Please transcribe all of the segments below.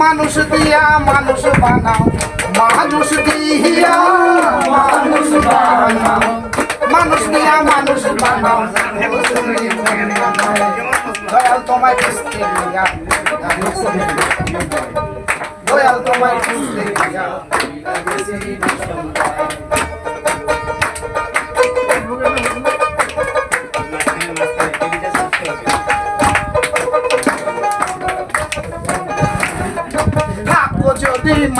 মানুষ দিয়া মানুষ বানাও, মানুষ দিয়া মানুষ বানাও। মানুষ দিয়া মানুষ বানাও। দয়াল তোমায় কিস্তি দিয়া দয়াল তোমায় কিস্তি দিয়া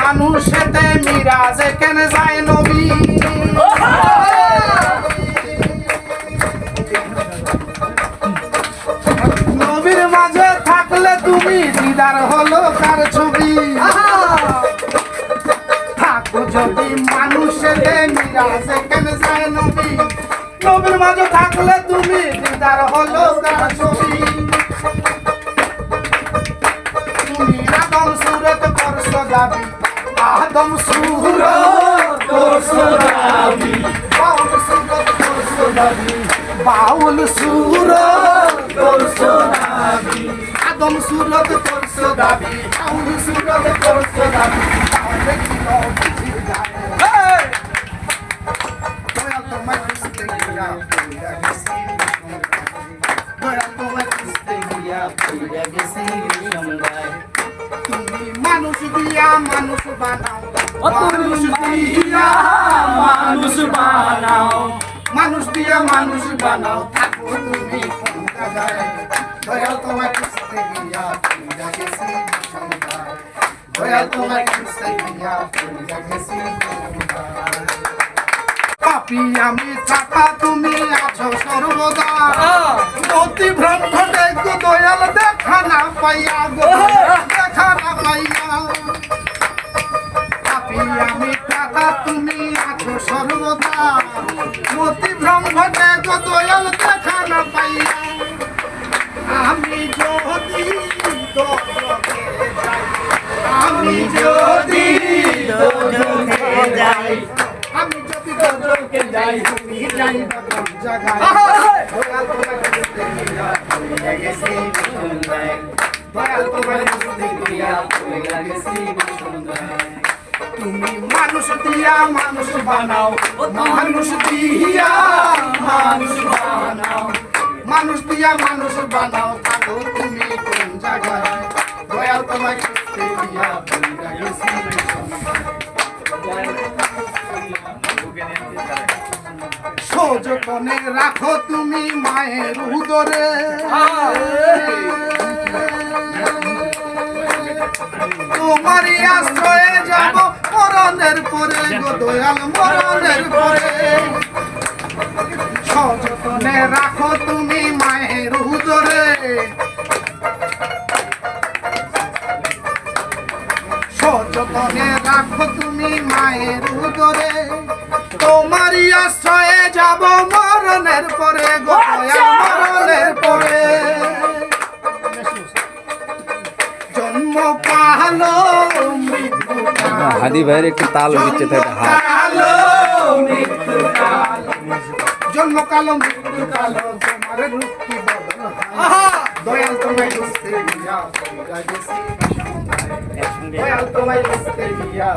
মানুষেতে মিরাজে কেন যায় নবী? নবীর মাঝে থাকলে তুমি দিদার হলো কার ছবি? থাকো যদি মানুষেতে মিরাজে কেন যায় নবী? নবীর মাঝে থাকলে তুমি দিদার হলো কার ছবি? তুমি আদম সুরত করছ দাবি। আদম সুরত করছ দাবি বাউল সুরত করছ দাবি বাউল সুরত করছ দাবি আদম সুরত করছ দাবি বাউল সুরত করছ দাবি তাহলে কি নবী যায়? Hey! দয়াল তুমি মানুষ দিয়া মানুষ বানাও। মানুষ দিয়া মানুষ বানাও। মানুষ দিয়া মানুষ বানাও। থাকো তুমি দয়াল দয়াল পাপি আমি থাকা তুমি আছো সর্বদা। অতি গো দয়াল দেখা না পাইয়া গো। আমি থাকা তুমি আছো সর্বদা। অতি ভ্রম ঘটে দয়াল দেখা না পাইয়া। আমি যদি আমি যদি যাই আমি যদি দোজখে যাই তুমি যাই জায়গায় তুমি মানুষ দিয়া মানুষ বানাও মানুষ দিয়া মানুষ বানাও মানুষ দিয়া মানুষ বানাও থাকো তুমি কোন জায়গায় দয়াল সন্ধ্যায়। রাখো তুমি মায়ের উদরে তোমারই আশ্রয়ে যাব, মরণের পরে গো দয়াল, মরণের পরে। রাখো তুমি মায়ের উদরে সযতনে রাখো তুমি মায়ের তোমারই আশ্রয়ে যাব, মরণের পরে গো দয়াল, মরণের পরে। হাদি ভাইয়ের একটু তাল দিচ্ছে তাই একটা হাত কালো জন্ম কালো মৃত্যু কালো তোমার রূপ কি বদল হয়? দয়াল তোমায় বুঝতে গিয়া দয়াল তোমায় বুঝতে গিয়া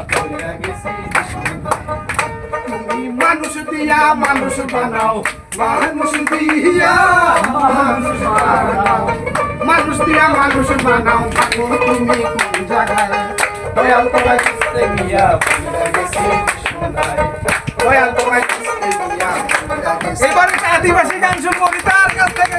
তুমি মানুষ দিয়া মানুষ বানাও মানুষ দিয়া মানুষ বানাও। মানুষ দিয়া মানুষ বানাও তুমি কোন জায়গায়? দয়াল তোমায় বুঝতে গিয়া পইড়া গেছি দয়াল তোমায় বুঝতে গিয়া পইড়া গেছি এবারে আদিবাসী গান শুনব তার কাছ থেকে